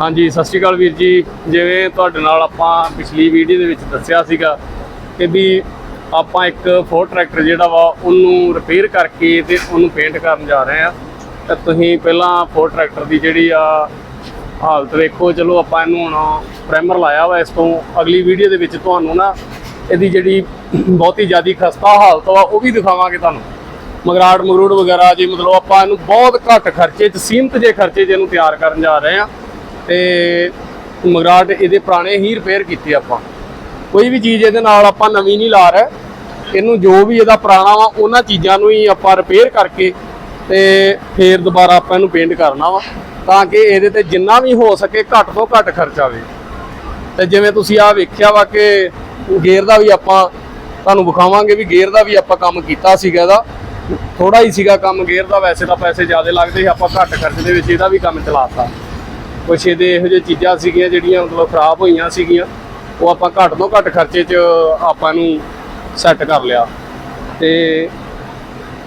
ਹਾਂਜੀ, ਸਤਿ ਸ਼੍ਰੀ ਅਕਾਲ ਵੀਰ ਜੀ। ਜਿਵੇਂ ਤੁਹਾਡੇ ਨਾਲ ਆਪਾਂ ਪਿਛਲੀ ਵੀਡੀਓ ਦੇ ਵਿੱਚ ਦੱਸਿਆ ਸੀਗਾ ਕਿ ਵੀ ਆਪਾਂ ਇੱਕ ਫੋਰ ਟਰੈਕਟਰ ਜਿਹੜਾ ਵਾ, ਉਹਨੂੰ ਰਿਪੇਅਰ ਕਰਕੇ ਤੇ ਉਹਨੂੰ ਪੇਂਟ ਕਰਨ ਜਾ ਰਹੇ ਆ ਤਾਂ ਤੁਸੀਂ ਪਹਿਲਾਂ ਫੋਰ ਟਰੈਕਟਰ ਦੀ ਜਿਹੜੀ ਆ ਹਾਲਤ ਵੇਖੋ। ਚਲੋ ਆਪਾਂ ਇਹਨੂੰ ਹੁਣ ਪ੍ਰਾਈਮਰ ਲਾਇਆ ਵਾ ਇਸ ਤੋਂ। ਅਗਲੀ ਵੀਡੀਓ ਦੇ ਵਿੱਚ ਤੁਹਾਨੂੰ ਨਾ ਇਹਦੀ ਜਿਹੜੀ ਬਹੁਤੀ ਜ਼ਿਆਦੀ ਖਸਤਾ ਹਾਲਤ ਵਾ, ਉਹ ਵੀ ਦਿਖਾਵਾਂਗੇ ਤੁਹਾਨੂੰ। ਮਗਰਾੜ ਮਗਰੂੜ ਵਗੈਰਾ ਜੇ ਮਤਲਬ ਆਪਾਂ ਇਹਨੂੰ ਬਹੁਤ ਘੱਟ ਖਰਚੇ 'ਚ, ਸੀਮਤ ਜੇ ਖਰਚੇ 'ਚ ਇਹਨੂੰ ਤਿਆਰ ਕਰਨ ਜਾ ਰਹੇ ਆ ਤੇ ਮਗਰਾੜ ਇਹਦੇ ਪੁਰਾਣੇ ਹੀ ਰਿਪੇਅਰ ਕੀਤੇ ਆਪਾਂ। ਕੋਈ ਵੀ ਚੀਜ਼ ਇਹਦੇ ਨਾਲ ਆਪਾਂ ਨਵੀਂ ਨਹੀਂ ਲਾ ਰਹੇ। ਇਹਨੂੰ ਜੋ ਵੀ ਇਹਦਾ ਪੁਰਾਣਾ ਵਾ, ਉਹਨਾਂ ਚੀਜ਼ਾਂ ਨੂੰ ਹੀ ਆਪਾਂ ਰਿਪੇਅਰ ਕਰਕੇ ਤੇ ਫੇਰ ਦੁਬਾਰਾ ਆਪਾਂ ਇਹਨੂੰ ਪੇਂਟ ਕਰਨਾ ਵਾ, ਤਾਂ ਕਿ ਇਹਦੇ ਤੇ ਜਿੰਨਾ ਵੀ ਹੋ ਸਕੇ ਘੱਟ ਤੋਂ ਘੱਟ ਖਰਚਾ ਆਵੇ। ਤੇ ਜਿਵੇਂ ਤੁਸੀਂ ਆ ਵੇਖਿਆ ਵਾ ਕਿ ਗੇਅਰ ਦਾ ਵੀ ਆਪਾਂ ਤੁਹਾਨੂੰ ਵਿਖਾਵਾਂਗੇ ਵੀ ਗੇਅਰ ਦਾ ਵੀ ਆਪਾਂ ਕੰਮ ਕੀਤਾ ਸੀਗਾ ਇਹਦਾ। ਥੋੜਾ ਹੀ ਸੀਗਾ ਕੰਮ ਗੇਅਰ ਦਾ, ਵੈਸੇ ਤਾਂ ਪੈਸੇ ਜ਼ਿਆਦਾ ਲੱਗਦੇ ਸੀ, ਆਪਾਂ ਘੱਟ ਖਰਚ ਦੇ ਵਿੱਚ ਇਹਦਾ ਵੀ ਕੰਮ ਚਲਾਤਾ ਕੁਛ ਇਹਦੇ ਇਹੋ ਜਿਹੀ ਚੀਜ਼ਾਂ ਸੀਗੀਆਂ ਜਿਹੜੀਆਂ ਮਤਲਬ ਖਰਾਬ ਹੋਈਆਂ ਸੀਗੀਆਂ, ਉਹ ਆਪਾਂ ਘੱਟ ਤੋਂ ਘੱਟ ਖਰਚੇ 'ਚ ਆਪਾਂ ਨੂੰ ਸੈੱਟ ਕਰ ਲਿਆ। ਤੇ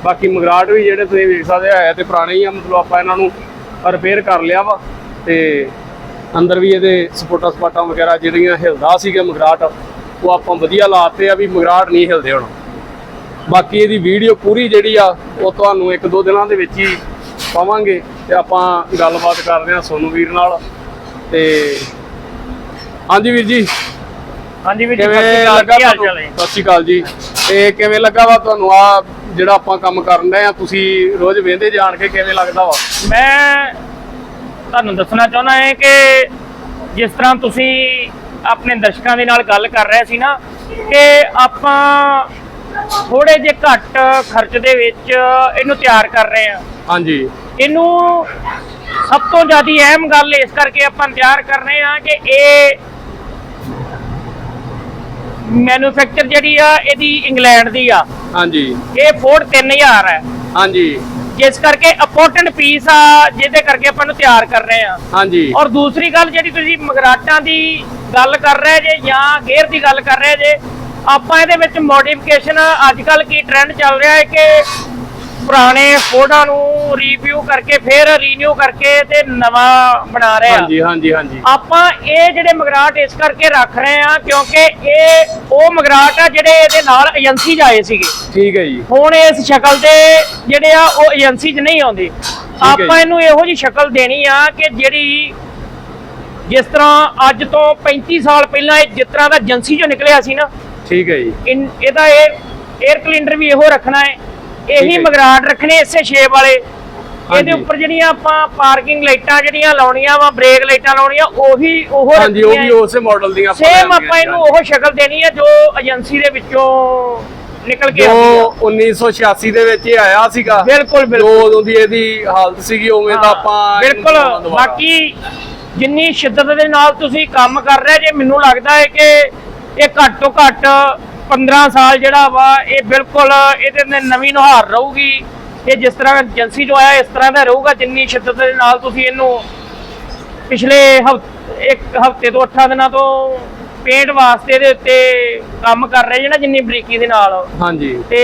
ਬਾਕੀ ਮਗਰਾਟ ਵੀ ਜਿਹੜੇ ਤੁਸੀਂ ਵੇਖ ਸਕਦੇ ਆ ਹੈ ਤੇ ਪੁਰਾਣੇ ਹੀ ਆ, ਮਤਲਬ ਆਪਾਂ ਇਹਨਾਂ ਨੂੰ ਰਿਪੇਅਰ ਕਰ ਲਿਆ ਵਾ। ਤੇ ਅੰਦਰ ਵੀ ਇਹਦੇ ਸਪੋਰਟਾਂ ਸਪਾਟਾਂ ਵਗੈਰਾ ਜਿਹੜੀਆਂ ਹਿਲਦਾ ਸੀਗਾ ਮਗਰਾਟ ਉਹ ਆਪਾਂ ਵਧੀਆ ਲਾਤੇ ਆ ਵੀ ਮਗਰਾਟ ਨਹੀਂ ਹਿਲਦੇ ਹੁਣ। ਬਾਕੀ ਇਹਦੀ ਵੀਡੀਓ ਪੂਰੀ ਜਿਹੜੀ ਆ, ਉਹ ਤੁਹਾਨੂੰ ਇੱਕ ਦੋ ਦਿਨਾਂ ਦੇ ਵਿੱਚ ਹੀ ਪਾਵਾਂਗੇ ਤੇ ਆਪਾਂ ਗੱਲਬਾਤ ਕਰਦੇ ਹਾਂ ਸੋਨੂ ਵੀਰ ਨਾਲ। ਤੇ ਹਾਂਜੀ ਵੀਰ ਜੀ। ਹਾਂਜੀ ਵੀਰ ਜੀ ਕਿਵੇਂ ਸਤਿ ਸ਼੍ਰੀ ਅਕਾਲ, ਲੱਗਾ ਸਤਿ ਸ਼੍ਰੀ ਅਕਾਲ ਜੀ। ਤੇ ਕਿਵੇਂ ਲੱਗਾ ਵਾ ਤੁਹਾਨੂੰ? ਆ ਜਿਹੜਾ ਆਪਾਂ ਕੰਮ ਕਰਨ ਰਹੇ ਆ ਤੁਸੀਂ ਰੋਜ਼ ਵੇਂਦੇ ਜਾਣ ਕੇ ਕਿਵੇਂ ਲੱਗਦਾ ਵਾ? ਮੈਂ ਤੁਹਾਨੂੰ ਦੱਸਣਾ ਚਾਹੁੰਦਾ ਹਾਂ ਕਿ ਜਿਸ ਤਰ੍ਹਾਂ ਤੁਸੀਂ ਆਪਣੇ ਦਰਸ਼ਕਾਂ ਦੇ ਨਾਲ ਗੱਲ ਕਰ ਰਹੇ ਸੀ ਨਾ ਕਿ ਆਪਾਂ ਥੋੜੇ ਜਿਹੇ ਘੱਟ ਖਰਚ ਦੇ ਵਿੱਚ ਇਹਨੂੰ ਤਿਆਰ ਕਰ ਰਹੇ ਹਾਂ। ਹਾਂਜੀ। ਇਹਨੂੰ ਸਭ ਤੋਂ ਜ਼ਿਆਦਾ ਅਹਿਮ ਗੱਲ ਇਸ ਕਰਕੇ ਆਪਾਂ ਤਿਆਰ ਕਰ ਰਹੇ ਹਾਂ ਕਿ ਇਹ ਮੈਨੂਫੈਕਚਰ ਜਿਹੜੀ ਆ ਇਹਦੀ ਇੰਗਲੈਂਡ ਦੀ ਆ। ਹਾਂਜੀ। ਇਹ ਫੋਰਡ 3000 ਹੈ। ਹਾਂਜੀ। ਜਿਸ ਕਰਕੇ ਇੰਪੋਰਟੈਂਟ ਪੀਸ ਆ ਜਿਹਦੇ ਕਰਕੇ ਆਪਾਂ ਨੂੰ ਤਿਆਰ ਕਰ ਰਹੇ ਆ ਹਾਂਜੀ। ਔਰ ਦੂਸਰੀ ਗੱਲ ਜਿਹੜੀ ਤੁਸੀਂ ਮਗਰਾਟਾਂ ਦੀ ਗੱਲ ਕਰ ਰਹੇ ਜੇ ਜਾਂ ਗੇਅਰ ਦੀ ਗੱਲ ਕਰ ਰਹੇ ਜੇ ਆਪਾਂ ਇਹਦੇ ਵਿੱਚ ਮੋਡੀਫਿਕੇਸ਼ਨ ਅੱਜ ਕੱਲ ਕੀ ਟ੍ਰੈਂਡ ਚੱਲ ਰਿਹਾ ਹੈ ਕਿ ਪੁਰਾਣੇ ਫੋਰਡਾਂ ਨੂੰ ਰਿਵਿਊ ਕਰਕੇ ਫਿਰ ਰੀਨਿਊ ਕਰਕੇ ਤੇ ਨਵਾਂ ਬਣਾ ਰਹੇ ਆ। ਹਾਂਜੀ ਹਾਂਜੀ ਹਾਂਜੀ। ਆਪਾਂ ਇਹ ਜਿਹੜੇ ਮਗਰਾਟ ਇਸ ਕਰਕੇ ਰੱਖ ਰਹੇ ਆ ਕਿਉਂਕਿ ਇਹ ਉਹ ਮਗਰਾਟ ਆ ਜਿਹੜੇ ਇਹਦੇ ਨਾਲ ਏਜੰਸੀ ਜਾਏ ਸੀਗੇ। ਠੀਕ ਹੈ ਜੀ। ਹੁਣ ਇਸ ਸ਼ਕਲ ਦੇ ਜਿਹੜੇ ਆ ਉਹ ਏਜੰਸੀ 'ਚ ਨਹੀਂ ਆਉਂਦੇ। ਆਪਾਂ। ਇਹਨੂੰ ਇਹੋ ਜੀ ਸ਼ਕਲ ਦੇਣੀ ਆ ਕਿ ਜਿਹੜੀ ਜਿਸ ਤਰ੍ਹਾਂ ਅੱਜ ਤੋਂ 35 ਸਾਲ ਪਹਿਲਾਂ ਇਹ ਜਿਸ ਤਰ੍ਹਾਂ ਦਾ ਏਜੰਸੀ 'ਚੋਂ ਨਿਕਲਿਆ ਸੀ ਨਾ ਠੀਕ ਹੈ ਜੀ ਇਨ- ਇਹਦਾ ਇਹ 에ਅਰ ਕਲਿੰਡਰ ਵੀ ਇਹੋ ਰੱਖਣਾ ਹੈ ਠੀਕ ਇਹੀ ਹੈ। ਮਗਰਾਟ ਰੱਖਣੇ ਇਸੇ ਸ਼ੇਪ ਵਾਲੇ ਹਾਂਜੀ। ਇਹਦੇ ਉੱਪਰ ਜਿਹੜੀਆਂ ਆਪਾਂ ਪਾਰਕਿੰਗ ਲਾਈਟਾਂ ਜਿਹੜੀਆਂ ਲਾਉਣੀਆਂ ਵਾ ਬ੍ਰੇਕ ਲਾਈਟਾਂ ਲਾਉਣੀਆਂ ਉਹੀ ਉਹ ਹਾਂਜੀ ਉਹ ਵੀ ਉਸੇ ਮਾਡਲ ਦੀਆਂ ਸੇਮ ਲੈਣੀਆਂ ਆਪਾਂ ਇਹਨੂੰ ਜੀ। ਉਹ ਸ਼ਕਲ ਦੇਣੀ ਹੈ ਜੋ ਏਜੰਸੀ ਦੇ ਵਿੱਚੋਂ ਨਿਕਲ ਕੇ ਜੋ ਆਉਂਦੀ ਆ 1986 ਦੇ ਵਿੱਚ ਇਹ ਆਇਆ ਸੀਗਾ ਬਿਲਕੁਲ ਜੋ ਬਿਲਕੁਲ ਉਦੋਂ ਦੀ ਇਹਦੀ ਹਾਲਤ ਸੀਗੀ ਉਵੇਂ ਦਾ ਆਪਾਂ ਇਹਨੂੰ ਬਿਲਕੁਲ ਦੁਬਾਰਾ। ਬਾਕੀ ਜਿੰਨੀ ਸ਼ਿੱਦਤ ਦੇ ਨਾਲ ਤੁਸੀਂ ਕੰਮ ਕਰ ਰਹੇ ਜੇ ਮੈਨੂੰ ਲੱਗਦਾ ਹੈ ਕਿ ਇਹ ਘੱਟ ਤੋਂ ਘੱਟ 15 ਸਾਲ ਜਿਹੜਾ ਵਾ ਇਹ ਬਿਲਕੁਲ ਇਹਦੇ ਨੇ ਨਵੀਂ ਨੁਹਾਰ ਰਹੂਗੀ। ਇਹ ਜਿਸ ਤਰ੍ਹਾਂ ਏਜੰਸੀ ਜੋ ਆਇਆ ਇਸ ਤਰ੍ਹਾਂ ਦਾ ਰਹੂਗਾ ਜਿੰਨੀ ਸ਼ਿੱਦਤ ਦੇ ਨਾਲ ਤੁਸੀਂ ਇਹਨੂੰ ਪਿਛਲੇ ਇੱਕ ਹਫ਼ਤੇ ਤੋਂ 8 ਦਿਨਾਂ ਤੋਂ ਪੇਂਟ ਵਾਸਤੇ ਦੇ ਉੱਤੇ ਕੰਮ ਕਰ ਰਹੇ ਜਿਹੜਾ ਜਿੰਨੀ ਬਰੀਕੀ ਦੇ ਨਾਲ। ਹਾਂਜੀ। ਤੇ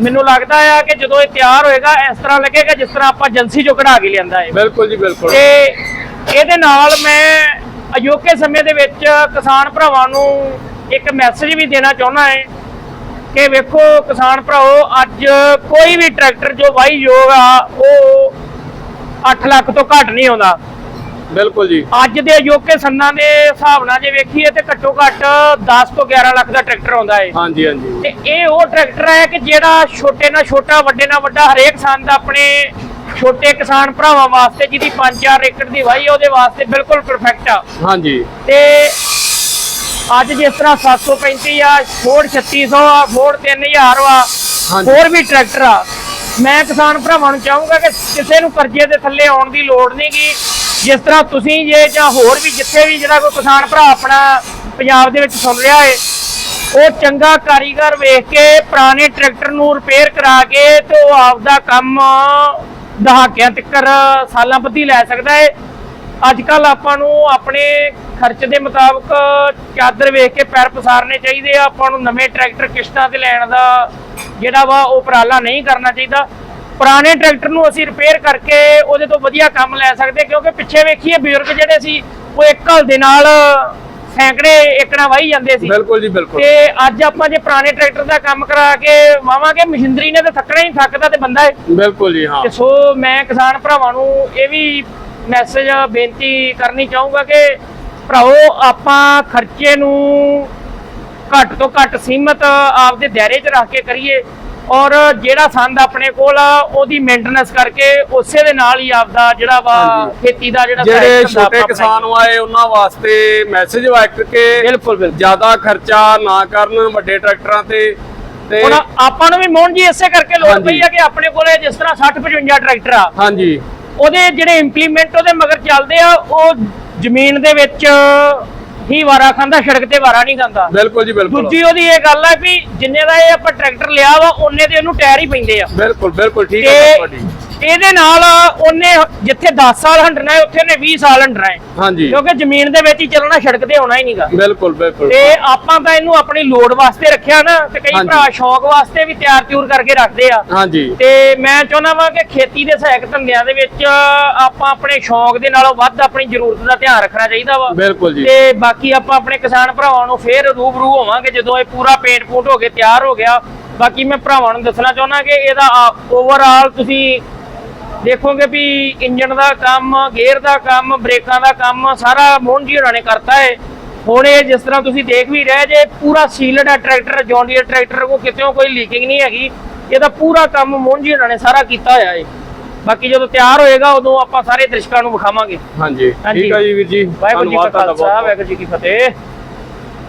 ਮੈਨੂੰ ਲੱਗਦਾ ਆ ਕਿ ਜਦੋਂ ਇਹ ਤਿਆਰ ਹੋਏਗਾ ਇਸ ਤਰ੍ਹਾਂ ਲੱਗੇਗਾ ਜਿਸ ਤਰ੍ਹਾਂ ਆਪਾਂ ਏਜੰਸੀ ਚੋਂ ਕਢਾ ਕੇ ਲਿਆਂਦਾ ਹੈ ਬਿਲਕੁਲ ਜੀ ਬਿਲਕੁਲ। ਤੇ ਇਹਦੇ ਨਾਲ ਮੈਂ ਅਜੋਕੇ ਸਮੇਂ ਦੇ ਵਿੱਚ ਕਿਸਾਨ ਭਰਾਵਾਂ ਨੂੰ ਇੱਕ ਮੈਸੇਜ ਵੀ ਦੇਣਾ ਚਾਹੁੰਦਾ ਹਾਂ ਕਿ ਵੇਖੋ ਕਿਸਾਨ ਭਰਾਓ ਅੱਜ ਕੋਈ ਵੀ ਟਰੈਕਟਰ ਜੋ ਵਾਹੀ ਯੋਗ ਆ ਉਹ 8 ਲੱਖ ਤੋਂ ਘੱਟ ਨਹੀਂ ਆਉਂਦਾ। ਬਿਲਕੁਲ ਜੀ। ਅੱਜ ਦੇ ਅਜੋਕੇ ਸੰਨਾਂ ਦੇ ਹਿਸਾਬ ਨਾਲ ਜੇ ਵੇਖੀਏ ਤੇ ਘੱਟੋ ਘੱਟ 10 ਤੋਂ 11 ਲੱਖ ਦਾ ਟਰੈਕਟਰ ਆਉਂਦਾ ਹੈ। ਹਾਂਜੀ ਹਾਂਜੀ। ਤੇ ਇਹ ਉਹ ਟਰੈਕਟਰ ਹੈ ਕਿ ਜਿਹੜਾ ਛੋਟੇ ਨਾਲ ਛੋਟਾ ਵੱਡੇ ਨਾਲ ਵੱਡਾ ਹਰੇਕ ਕਿਸਾਨ ਦਾ ਆਪਣੇ ਛੋਟੇ ਕਿਸਾਨ ਭਰਾਵਾਂ ਵਾਸਤੇ ਜਿਹਦੀ 5-4 ਏਕੜ ਦੀ ਵਾਹੀ ਹੈ ਉਹਦੇ ਵਾਸਤੇ ਬਿਲਕੁਲ ਪਰਫੈਕਟ ਆ। ਹਾਂਜੀ। ਤੇ ਅੱਜ ਜਿਸ ਤਰ੍ਹਾਂ 735 ਆ ਫੋਰਡ 3600 ਆ ਫੋਰਡ 3000 ਆ। ਹੋਰ ਵੀ ਟਰੈਕਟਰ ਆ। ਮੈਂ ਕਿਸਾਨ ਭਰਾਵਾਂ ਨੂੰ ਚਾਹੂੰਗਾ ਕਿ ਕਿਸੇ ਨੂੰ ਕਰਜ਼ੇ ਦੇ ਥੱਲੇ ਆਉਣ ਦੀ ਲੋੜ ਨਹੀਂਗੀ ਜਿਸ ਤਰ੍ਹਾਂ ਤੁਸੀਂ ਜੇ ਜਾਂ ਹੋਰ ਵੀ ਜਿੱਥੇ ਵੀ ਜਿਹੜਾ ਕੋਈ ਕਿਸਾਨ ਭਰਾ ਆਪਣਾ ਪੰਜਾਬ ਦੇ ਵਿੱਚ ਸੁਣ ਰਿਹਾ ਏ ਉਹ ਚੰਗਾ ਕਾਰੀਗਰ ਵੇਖ ਕੇ ਪੁਰਾਣੇ ਟਰੈਕਟਰ ਨੂੰ ਰਿਪੇਅਰ ਕਰਾ ਕੇ ਤੇ ਉਹ ਆਪਦਾ ਕੰਮ ਦਹਾਕਿਆਂ ਤੱਕ ਸਾਲਾਂ ਬੱਧੀ ਲੈ ਸਕਦਾ ਏ। ਅੱਜ ਕੱਲ ਆਪਾਂ ਨੂੰ ਆਪਣੇ ਖਰਚ ਦੇ ਮੁਤਾਬਕ ਚਾਦਰ ਵੇਖ ਕੇ ਪੈਰ ਪਸਾਰਨੇ ਚਾਹੀਦੇ ਆ। ਆਪਾਂ ਨੂੰ ਨਵੇਂ ਟਰੈਕਟਰ ਕਿਸ਼ਤਾਂ ਤੇ ਲੈਣ ਦਾ ਜਿਹੜਾ ਵਾ ਉਹ ਉਪਰਾਲਾ ਨਹੀਂ ਕਰਨਾ ਚਾਹੀਦਾ। ਪੁਰਾਣੇ ਟਰੈਕਟਰ ਨੂੰ ਅਸੀਂ ਰਿਪੇਅਰ ਕਰਕੇ ਉਹਦੇ ਤੋਂ ਵਧੀਆ ਕੰਮ ਲੈ ਸਕਦੇ ਕਿਉਂਕਿ ਪਿੱਛੇ ਵੇਖੀਏ ਬਜ਼ੁਰਗ ਜਿਹੜੇ ਸੀ ਉਹ ਇੱਕ ਹਲ ਦੇ ਨਾਲ ਸੈਂਕੜੇ ਏਕੜਾ ਵਾਹੀ ਜਾਂਦੇ ਸੀ। ਬਿਲਕੁਲ ਜੀ ਬਿਲਕੁਲ। ਤੇ ਅੱਜ ਆਪਾਂ ਜੇ ਪੁਰਾਣੇ ਟਰੈਕਟਰ ਦਾ ਕੰਮ ਕਰਾ ਕੇ ਵਾਵਾਂਗੇ ਮਸ਼ੀਨਰੀ ਨੇ ਤਾਂ ਥੱਕਣਾ ਹੀ ਥੱਕਦਾ ਤੇ ਬੰਦਾ ਹੈ ਬਿਲਕੁਲ ਜੀ ਹਾਂ। ਤੇ ਸੋ ਮੈਂ ਕਿਸਾਨ ਭਰਾਵਾਂ ਨੂੰ ਇਹ ਵੀ ਮੈਸੇਜ ਬੇਨਤੀ ਕਰਨੀ ਚਾਹੂੰਗਾ ਕਿ ਭਰਾਓ ਆਪਾਂ ਖਰਚੇ ਨੂੰ ਘੱਟ ਤੋਂ ਘੱਟ ਸੀਮਤ ਆਪਦੇ ਦਾਇਰੇ 'ਚ ਰੱਖ ਕੇ ਕਰੀਏ ਔਰ ਜਿਹੜਾ ਸੰਦ ਆਪਣੇ ਕੋਲ ਆ ਉਹਦੀ ਮੇਨਟੇਨੈਂਸ ਕਰਕੇ ਉਸੇ ਦੇ ਨਾਲ ਹੀ ਆਪਦਾ ਜਿਹੜਾ ਵਾ। ਖੇਤੀ ਦਾ ਜਿਹੜਾ ਜਿਹੜੇ ਛੋਟੇ ਕਿਸਾਨ ਆਏ ਉਹਨਾਂ ਵਾਸਤੇ ਮੈਸੇਜ ਵਾ ਇੱਕ ਕਿ ਬਿਲਕੁਲ ਬਿਲਕੁਲ ਜ਼ਿਆਦਾ ਖਰਚਾ ਨਾ ਕਰਨ ਵੱਡੇ ਟਰੈਕਟਰਾਂ ਤੇ ਤੇ ਹੁਣ ਆਪਾਂ ਨੂੰ ਵੀ ਮੋਹਨ ਜੀ ਇਸੇ ਕਰਕੇ ਲੋੜ। ਪਈ ਆ ਕਿ ਆਪਣੇ ਕੋਲੇ ਜਿਸ ਤਰ੍ਹਾਂ 60 55 ਟਰੈਕਟਰ ਆ ਹਾਂਜੀ ਉਹਦੇ ਜਿਹੜੇ ਇੰਪਲੀਮੈਂਟ ਉਹਦੇ ਮਗਰ ਚੱਲਦੇ ਆ ਉਹ ਜ਼ਮੀਨ ਦੇ ਵਿੱਚ ਹੀ ਵਾਰਾ ਖਾਂਦਾ ਸੜਕ ਤੇ ਵਾਰਾ ਨਹੀਂ ਖਾਂਦਾ। ਬਿਲਕੁਲ ਜੀ ਬਿਲਕੁਲ। ਦੂਜੀ ਉਹਦੀ ਇਹ ਗੱਲ ਆ ਵੀ ਜਿੰਨੇ ਦਾ ਇਹ ਆਪਾਂ ਟਰੈਕਟਰ ਲਿਆ ਵਾ ਉਹਨੇ ਦੇ ਉਹਨੂੰ ਟਾਇਰ ਹੀ ਪੈਂਦੇ ਆ। ਬਿਲਕੁਲ ਬਿਲਕੁਲ ਠੀਕ ਹੈ ਤੇ ਤੁਹਾਡੀ। ਇਹਦੇ ਨਾਲ ਉਹਨੇ ਜਿੱਥੇ 10 ਸਾਲ ਹੰਡਣਾ ਹੈ ਉੱਥੇ ਉਹਨੇ 20 ਸਾਲ ਹੰਡਣਾ ਹੈ। ਹਾਂਜੀ। ਕਿਉਂਕਿ ਜ਼ਮੀਨ ਦੇ ਵਿੱਚ ਹੀ ਚੱਲਣਾ ਸੜਕ ਤੇ ਹੋਣਾ ਹੀ ਨਹੀਂਗਾ। ਬਿਲਕੁਲ ਬਿਲਕੁਲ। ਤੇ ਆਪਾਂ ਤਾਂ ਇਹਨੂੰ ਆਪਣੀ ਲੋੜ ਵਾਸਤੇ ਰੱਖਿਆ ਨਾ ਤੇ ਕਈ। ਭਰਾ ਸ਼ੌਕ ਵਾਸਤੇ ਵੀ ਤਿਆਰ ਤਿਉਰ ਕਰਕੇ ਰੱਖਦੇ ਆ। ਹਾਂਜੀ। ਤੇ ਮੈਂ ਚਾਹੁੰਦਾ ਵਾਂ ਕਿ ਖੇਤੀ ਦੇ ਸਹਾਇਕ ਧੰਦਿਆਂ ਦੇ ਵਿੱਚ ਆਪਾਂ ਆਪਣੇ ਸ਼ੌਕ ਦੇ ਨਾਲੋਂ ਵੱਧ ਆਪਣੀ ਜ਼ਰੂਰਤ ਦਾ ਧਿਆਨ ਰੱਖਣਾ ਚਾਹੀਦਾ ਵਾ। ਬਿਲਕੁਲ ਜੀ। ਤੇ ਬਾਕੀ ਆਪਾਂ ਆਪਣੇ ਕਿਸਾਨ ਭਰਾਵਾਂ ਨੂੰ ਫੇਰ ਰੂਬਰੂ ਹੋਵਾਂਗੇ ਜਦੋਂ ਇਹ ਪੂਰਾ ਪੇਂਟ ਪੂੰਟ ਹੋ ਕੇ ਤਿਆਰ ਹੋ ਗਿਆ। ਬਾਕੀ ਮੈਂ ਭਰਾਵਾਂ ਨੂੰ ਦੱਸਣਾ ਚਾਹੁੰਦਾ ਕਿ ਇਹਦਾ ਓਵਰਆਲ ਤੁਸੀਂ ਦੇਖੋਗੇ ਵੀ ਇੰਜਨ ਦਾ ਕੰਮ ਗੇਅਰ ਦਾ ਕੰਮ ਬ੍ਰੇਕਾਂ ਦਾ ਕੰਮ ਸਾਰਾ ਮੋਹਨ ਜੀ ਹੋਰਾਂ ਨੇ ਕਰਤਾ ਹੈ ਹੁਣ ਇਹ ਜਿਸ ਤਰ੍ਹਾਂ ਤੁਸੀਂ ਦੇਖ ਵੀ ਰਹੇ ਜੇ ਪੂਰਾ ਸੀਲਡ ਹੈ ਟਰੈਕਟਰ ਜੌਨ ਡੀਅਰ ਟਰੈਕਟਰ ਕੋ ਕਿਤੇ ਕੋਈ ਲੀਕਿੰਗ ਨਹੀਂ ਹੈਗੀ। ਇਹਦਾ ਪੂਰਾ ਕੰਮ ਮੋਹਨ ਜੀ ਹੋਰਾਂ ਨੇ ਸਾਰਾ ਕੀਤਾ ਹੋਇਆ ਹੈ ਬਾਕੀ ਜਦੋਂ ਤਿਆਰ ਹੋਏਗਾ ਉਦੋਂ ਆਪਾਂ ਸਾਰੇ ਦਰਸ਼ਕਾਂ ਨੂੰ ਵਿਖਾਵਾਂਗੇ। ਹਾਂਜੀ। ਠੀਕ ਹੈ ਜੀ ਵੀਰ ਜੀ। ਵਾਹਿਗੁਰੂ ਜੀ ਕਾ ਖਾਲਸਾ। ਵਾਹਿਗੁਰੂ ਜੀ ਕੀ ਫਤਿਹ।